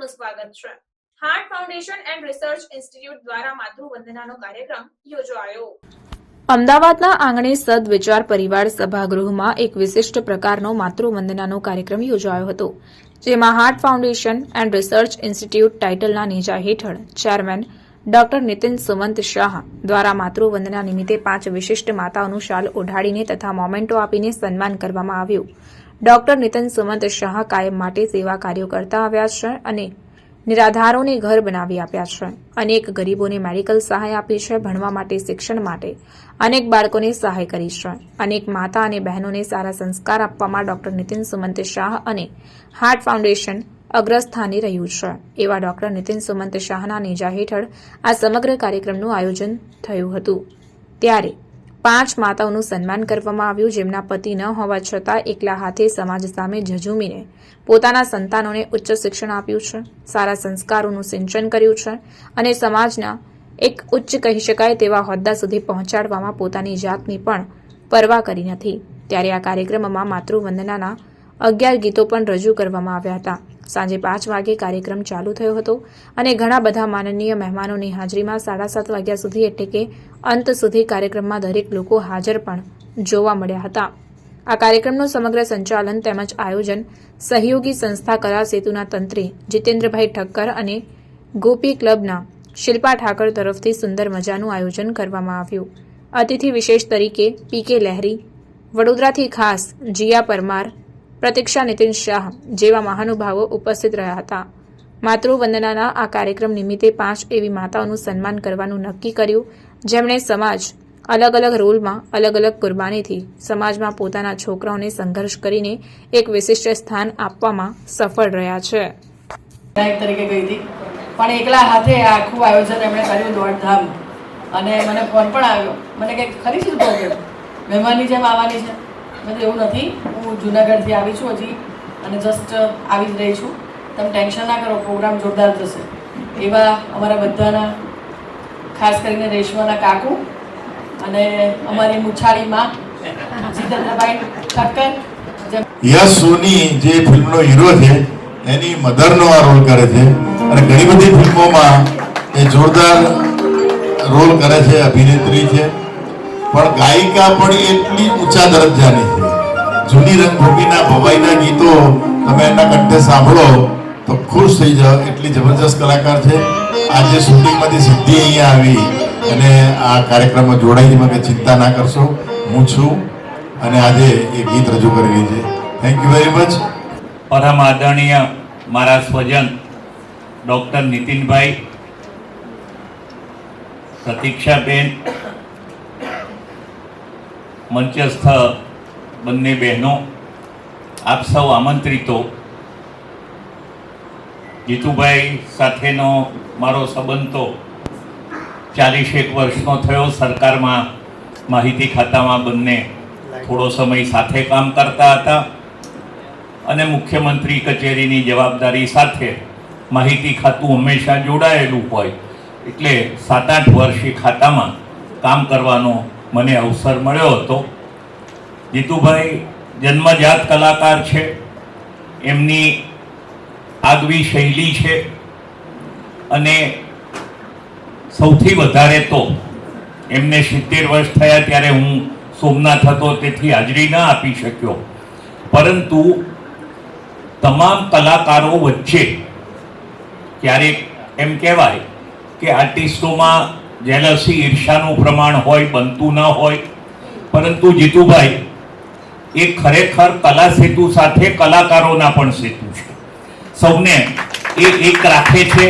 આપનું સ્વાગત છે. Heart foundation and research institute દ્વારા માતૃવંદનાનો કાર્યક્રમ યોજાયો. અમદાવાદના આંગણે સદવિચાર પરિવાર સભાગૃહમાં એક વિશિષ્ટ પ્રકારનો માતૃવંદનાનો કાર્યક્રમ યોજાયો હતો, જેમાં heart foundation and research institute ટાઇટલના નેજા હેઠળ ચેરમેન ડોક્ટર નીતિન સુમંત શાહ દ્વારા માતૃવંદના નિમિત્તે પાંચ વિશિષ્ટ માતાઓનું શાલ ઓઢાડીને તથા મોમેન્ટો આપીને સન્માન કરવામાં આવ્યું. ડોક્ટર નિતન સુમંત શાહ કાયમ માટે સેવા કાર્યો કરતા આવ્યા છે અને નિરાધારોને ઘર બનાવી આપ્યા છે. અનેક ગરીબોને મેડિકલ સહાય આપી છે, ભણવા માટે, શિક્ષણ માટે. અનેક બાળકોને સહાય કરી છે. અનેક માતા અને બહેનોને સારા સંસ્કાર આપવામાં ડોક્ટર નિતિન સુમંત શાહ અને હાર્ટ ફાઉન્ડેશન અગ્રસ્થાને રહ્યું છે. એવા ડોક્ટર નિતિન સુમંત શાહના નેજા હેઠળ આ સમગ્ર કાર્યક્રમનું આયોજન થયું હતું. ત્યારે પાંચ માતાઓનું સન્માન કરવામાં આવ્યું જેમના પતિ ન હોવા છતાં એકલા હાથે સમાજ સામે ઝઝૂમીને પોતાના સંતાનોને ઉચ્ચ શિક્ષણ આપ્યું છે, સારા સંસ્કારોનું સિંચન કર્યું છે અને સમાજના એક ઉચ્ચ કહી શકાય તેવા હોદ્દા સુધી પહોંચાડવામાં પોતાની જાતની પણ પરવા કરી નથી. ત્યારે આ કાર્યક્રમમાં માતૃવંદનાના અગિયાર ગીતો પણ રજૂ કરવામાં આવ્યા હતા. સાંજે પાંચ વાગે કાર્યક્રમ ચાલુ થયો હતો અને ઘણા બધા માનનીય મહેમાનોની હાજરીમાં સાડા સાત વાગ્યા સુધી એટલે કે અંત સુધી કાર્યક્રમમાં દરેક લોકો હાજર પણ જોવા મળ્યા હતા. આ કાર્યક્રમનું સમગ્ર સંચાલન તેમજ આયોજન સહયોગી સંસ્થા કલા સેતુના તંત્રી જીતેન્દ્રભાઈ ઠક્કર અને ગોપી ક્લબના શિલ્પા ઠાકર તરફથી સુંદર મજાનું આયોજન કરવામાં આવ્યું. અતિથિ વિશેષ તરીકે પી કે લહેરી, વડોદરાથી ખાસ જીયા પરમાર પ્રતીક્ષા નીતિન શાહ જેવા મહાનુભાવો ઉપસ્થિત રહ્યા હતા. માતૃવંદનાના આ કાર્યક્રમ નિમિત્તે પાંચ એવી માતાઓનું સન્માન કરવાનું નક્કી કર્યું, જેમણે સમાજ અલગ અલગ રોલમાં અલગ અલગ કુરબાનીથી સમાજમાં પોતાના છોકરાઓને સંઘર્ષ કરીને એક વિશિષ્ટ સ્થાન આપવામાં સફળ રહ્યા છે. તરીકે ગઈ હતી. પણ એકલા હાથે આખું આયોજન એમણે કર્યું દોડધામ. અને મને ફોન પણ આવ્યો. મને કંઈક ખરી શું મહેમાનની જેમ આવવાની છે. મેં કીધું એવું નથી, હું જુનાગઢથી આવી છું હજી અને જસ્ટ આવી જ રહી છું. તમે ટેન્શન ના કરો પ્રોગ્રામ જોરદાર થશે. એવા અમારા બધાના ખાસ કરીને રેશમાના કાકુ અને અમારી મુછાળીમાં જીતેન્દ્રભાઈ ઠક્કર. સોની જે ફિલ્મનો હીરો છે, એની મધરનો આ રોલ કરે છે. અને ઘણી બધી ફિલ્મોમાં એ જોરદાર રોલ કરે છે, અભિનેત્રી છે. પણ ગાયિકા પણ એટલી ઊંચા દરજ્જાની છે. જૂની રંગભૂમિના ભવાઈના ગીતો તમે એના કંઠે સાંભળો તો ખુશ થઈ જાઓ. એટલી જબરજસ્ત કલાકાર છે. આજે શૂટિંગમાંથી સીધી અહીંયા આવી અને આ કાર્યક્રમમાં જોડાઈ મને ચિંતા ના કરશો. હું છું અને આજે એ ગીત રજૂ કરી રહી છે. થેન્ક યુ વેરી મચ પરમ આદરણીય મારા સ્વજન ડૉક્ટર નીતિનભાઈ, પ્રતીક્ષાબેન મંચસ્થ બંને બહેનો, આપ સૌ આમંત્રિતો. જીતુભાઈ સાથેનો મારો સંબંધ તો ચાલીસેક વર્ષનો થયો સરકારમાં માહિતી ખાતામાં બંને થોડો સમય સાથે કામ કરતા હતા અને મુખ્યમંત્રી કચેરીની જવાબદારી સાથે માહિતી ખાતું હંમેશા જોડાયેલું હોય. એટલે સાત આઠ વર્ષે ખાતામાં કામ કરવાનો મને અવસર મળ્યો હતો. જીતુભાઈ જન્મજાત કલાકાર છે. એમની આગવી શૈલી છે. અને સૌથી વધારે તો એમને સિત્તેર વર્ષ થયા ત્યારે હું સોમનાથ હતો, તેથી હાજરી ના આપી શક્યો. પરંતુ તમામ કલાકારો વચ્ચે ક્યારેક એમ કહેવાય કે આર્ટિસ્ટોમાં જેલસી ઈર્ષાનું પ્રમાણ હોય, બનતું ન હોય. પરંતુ જીતુભાઈ, એ ખરેખર કલા સેતુ સાથે કલાકારોના પણ સેતુ છે. સૌને એ એક રાખે છે,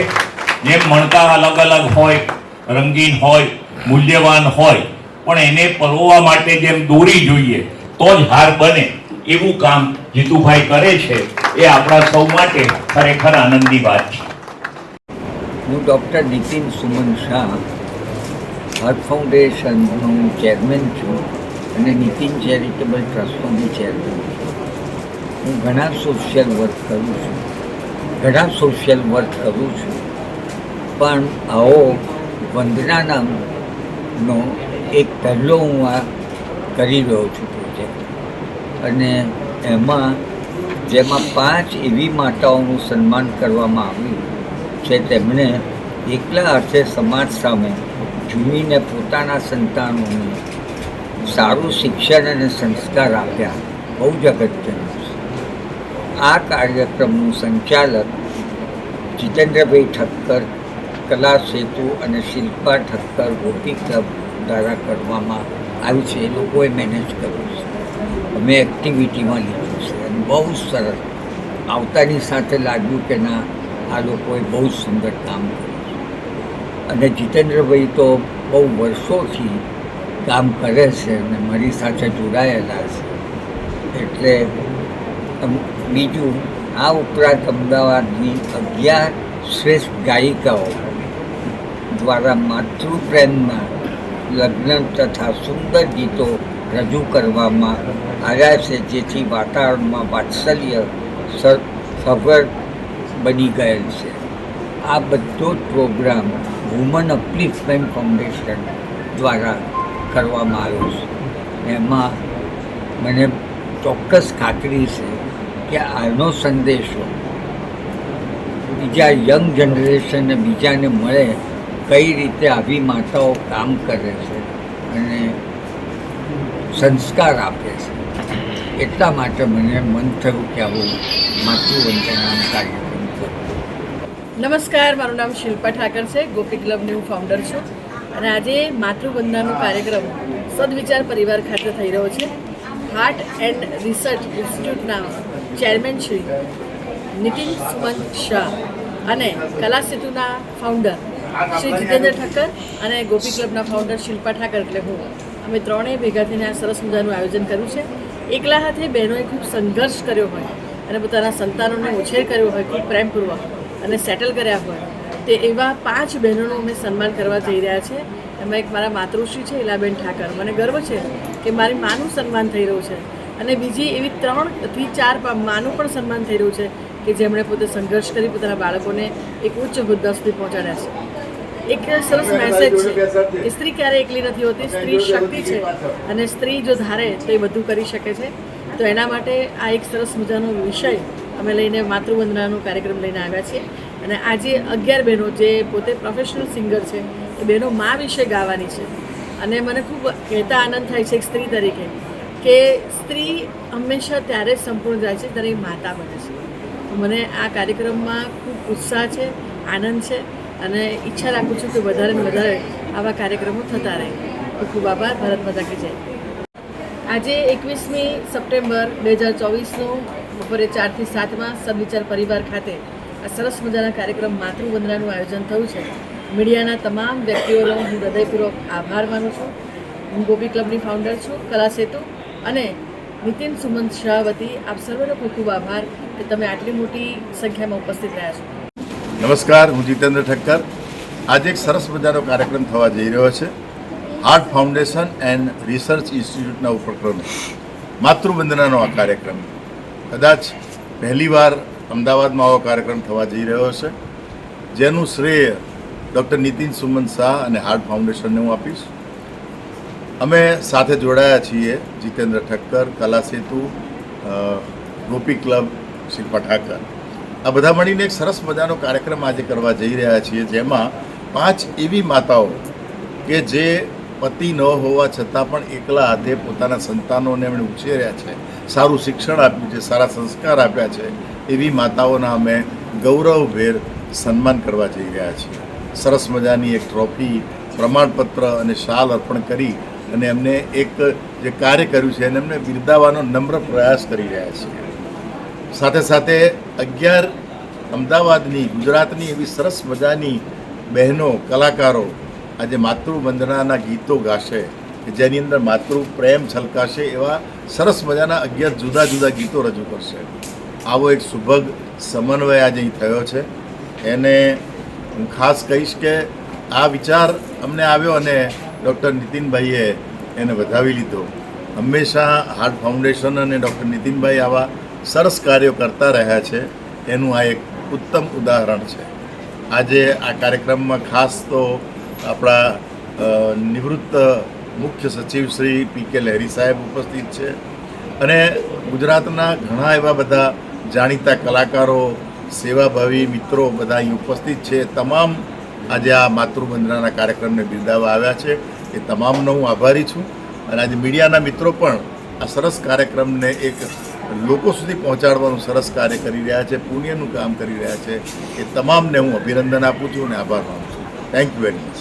જેમ મણકા અલગ અલગ હોય, રંગીન હોય, મૂલ્યવાન હોય, પણ એને પરોવા માટે જેમ દોરી જોઈએ, તો જ હાર બને. એવું કામ જીતુભાઈ કરે છે, એ આપણા સૌ માટે ખરેખર આનંદની વાત છે. હું ડૉક્ટર નીતિન સુમન શાહ હાર્ટ ફાઉન્ડેશનનો હું ચેરમેન છું અને નીતિન ચેરિટેબલ ટ્રસ્ટનો બી ચેરમેન છું. હું ઘણા સોશિયલ વર્ક કરું છું. ઘણા સોશિયલ વર્ક કરું છું. પણ આવો વંદના નામનો એક પહેલો હું આ કરી રહ્યો છું પ્રોજેક્ટ અને એમાં જેમાં પાંચ એવી માતાઓનું સન્માન કરવામાં આવ્યું છે તેમણે એકલા અર્થે સમાજ સામે ઝૂમીને પોતાના સંતાનોને સારું શિક્ષણ અને સંસ્કાર આપ્યા. બહુ જ અગત્યનું છે. આ કાર્યક્રમનું સંચાલક જીતેન્દ્રભાઈ ઠક્કર, કલા સેતુ અને શિલ્પા ઠક્કર ગોપી ક્લબ દ્વારા કરવામાં આવ્યું છે. એ લોકોએ મેનેજ કર્યું છે. અમે એક્ટિવિટીમાં લીધું છે. અને બહુ સરસ. આવતાની સાથે લાગ્યું કે ના, આ લોકોએ બહુ સુંદર કામ કર્યું. અને જીતેન્દ્રભાઈ તો બહુ વર્ષોથી કામ કરે છે અને મારી સાથે જોડાયેલા છે. એટલે બીજું, આ ઉપરાંત અમદાવાદની અગિયાર શ્રેષ્ઠ ગાયિકાઓ દ્વારા માતૃપ્રેમના લગ્ન તથા સુંદર ગીતો રજૂ કરવામાં આવ્યા છે, જેથી વાતાવરણમાં વાત્સલ્ય સ- સભર બની ગયેલ છે. આ બધો જ પ્રોગ્રામ વુમન અપલિફમેન્ટ ફાઉન્ડેશન દ્વારા કરવામાં આવ્યો છે. એમાં મને ચોક્કસ ખાતરી છે કે આનો સંદેશો બીજા યંગ જનરેશનને બીજાને મળે કઈ રીતે આવી માતાઓ કામ કરે છે અને સંસ્કાર આપે છે. એટલા માટે મને મન થયું કે આવું માતૃવંદનાનું કાર્યક્રમ કરું નમસ્કાર, મારું નામ શિલ્પા ઠાકર છે, ગોપી ક્લબની હું ફાઉન્ડર છું. અને આજે માતૃવંદનાનો કાર્યક્રમ સદવિચાર પરિવાર ખાતે થઈ રહ્યો છે. હાર્ટ એન્ડ રિસર્ચ ઇન્સ્ટિટ્યૂટના ચેરમેન શ્રી નીતિન સુમન શાહ અને કલા સેતુના ફાઉન્ડર શ્રી જીતેન્દ્ર ઠક્કર અને ગોપી ક્લબના ફાઉન્ડર શિલ્પા ઠાકર. એટલે હું અમે ત્રણેય ભેગા થઈને આ સરસ મજાનું આયોજન કર્યું છે. એકલા હાથે બહેનોએ ખૂબ સંઘર્ષ કર્યો હોય અને પોતાના સંતાનોને ઉછેર કર્યો હોય ખૂબ પ્રેમપૂર્વક. અને સેટલ કર્યા હોય, તે એવા પાંચ બહેનોનું અમે સન્માન કરવા જઈ રહ્યા છે. એમાં એક મારા માતૃશ્રી છે ઇલાબેન ઠાકર. મને ગર્વ છે કે મારી માનું સન્માન થઈ રહ્યું છે. અને બીજી એવી ત્રણથી ચાર માનું પણ સન્માન થઈ રહ્યું છે કે જેમણે પોતે સંઘર્ષ કરી, પોતાના બાળકોને એક ઉચ્ચ હોદ્દા સુધી પહોંચાડ્યા છે. એક સરસ મેસેજ છે સ્ત્રી ક્યારેય એકલી નથી હોતી, સ્ત્રી શક્તિ છે. અને સ્ત્રી જો ધારે તો એ બધું કરી શકે છે. તો એના માટે આ એક સરસ મજાનો વિષય અમે લઈને માતૃવંદનાનો કાર્યક્રમ લઈને આવ્યા છીએ. અને આજે અગિયાર બહેનો જે પોતે પ્રોફેશનલ સિંગર છે, એ બહેનો મા વિશે ગાવાની છે. અને મને ખૂબ કહેતા આનંદ થાય છે એક સ્ત્રી તરીકે કે સ્ત્રી હંમેશા ત્યારે સંપૂર્ણ જાય છે ત્યારે માતા બને છે. તો મને આ કાર્યક્રમમાં ખૂબ ઉત્સાહ છે, આનંદ છે અને ઈચ્છા રાખું છું કે વધારે ને વધારે આવા કાર્યક્રમો થતા રહે. ખૂબ ખૂબ આભાર. ભારત માતા કી જય. આજે એકવીસમી સપ્ટેમ્બર બે હજાર ચોવીસનું બપોરે ચારથી સાતમાં સદવિચાર પરિવાર ખાતે આ સરસ મજાના કાર્યક્રમ માતૃવંદનાનું આયોજન થયું છે. મીડિયાના તમામ વ્યક્તિઓનો હું હૃદયપૂર્વક આભાર માનું છું. હું ગોપી ક્લબની ફાઉન્ડર છું, કલા સેતુ અને નીતિન સુમંત શાહ વતી આપ સર્વનો ખૂબ ખૂબ આભાર કે તમે આટલી મોટી સંખ્યામાં ઉપસ્થિત રહ્યા છો. નમસ્કાર, હું જીતેન્દ્ર ઠક્કર. આજે એક સરસ મજાનો કાર્યક્રમ થવા જઈ રહ્યો છે. હાર્ટ ફાઉન્ડેશન એન્ડ રિસર્ચ ઇન્સ્ટિટ્યૂટના ઉપક્રમે. માતૃવંદનાનો આ કાર્યક્રમ. કદાચ પહેલીવાર અમદાવાદમાં આવો કાર્યક્રમ થવા જઈ રહ્યો છે જેનું શ્રેય ડૉક્ટર નીતિન સુમન શાહ અને હાર્ટ ફાઉન્ડેશનને હું આપીશ. અમે સાથે જોડાયા છીએ જીતેન્દ્ર ઠક્કર, કલા સેતુ ગોપી ક્લબ, શિલ્પા ઠાકર. આ બધા મળીને એક સરસ મજાનો કાર્યક્રમ આજે કરવા જઈ રહ્યા છીએ, જેમાં પાંચ એવી માતાઓ કે જે પતિ ન હોવા છતાં પણ એકલા હાથે પોતાના સંતાનોને એમણે ઉછેર્યા છે. સારું શિક્ષણ આપ્યું છે, સારા સંસ્કાર આપ્યા છે. એવી માતાઓના અમે ગૌરવભેર સન્માન કરવા જઈ રહ્યા છીએ. સરસ મજાની એક ટ્રોફી પ્રમાણપત્ર અને શાલ અર્પણ કરી અને એમને એક જે કાર્ય કર્યું છે એને એમને બિરદાવવાનો નમ્ર પ્રયાસ કરી રહ્યા છીએ. સાથે સાથે અગિયાર અમદાવાદની, ગુજરાતની એવી સરસ મજાની બહેનો, કલાકારો આજે માતૃવંદનાના ગીતો ગાશે, કે જેની અંદર માતૃ પ્રેમ છલકાશે એવા સરસ મજાના અગિયાર જુદા જુદા ગીતો રજૂ કરશે. આવો એક સુભગ સમન્વય આજે અહીં થયો છે. એને હું ખાસ કહીશ કે આ વિચાર અમને આવ્યો અને ડૉક્ટર નીતિનભાઈએ એને વધાવી લીધો. હંમેશા હાર્ટ ફાઉન્ડેશન અને ડૉક્ટર નીતિનભાઈ આવા સરસ કાર્યો કરતા રહ્યા છે. એનું આ એક ઉત્તમ ઉદાહરણ છે. આજે આ કાર્યક્રમમાં ખાસ તો આપણા નિવૃત્ત મુખ્ય સચિવ શ્રી પી કે લહેરી સાહેબ ઉપસ્થિત છે. અને ગુજરાતના ઘણા એવા બધા જાણીતા કલાકારો, સેવાભાવી મિત્રો બધા અહીં ઉપસ્થિત છે. તમામ આજે આ માતૃવંદનાના કાર્યક્રમને બિરદાવવા આવ્યા છે. એ તમામનો હું આભારી છું. અને આજે મીડિયાના મિત્રો પણ આ સરસ કાર્યક્રમને એક લોકો સુધી પહોંચાડવાનું સરસ કાર્ય કરી રહ્યા છે, પુણ્યનું કામ કરી રહ્યા છે. એ તમામને હું અભિનંદન આપું છું અને આભાર માનું છું. Thank you very much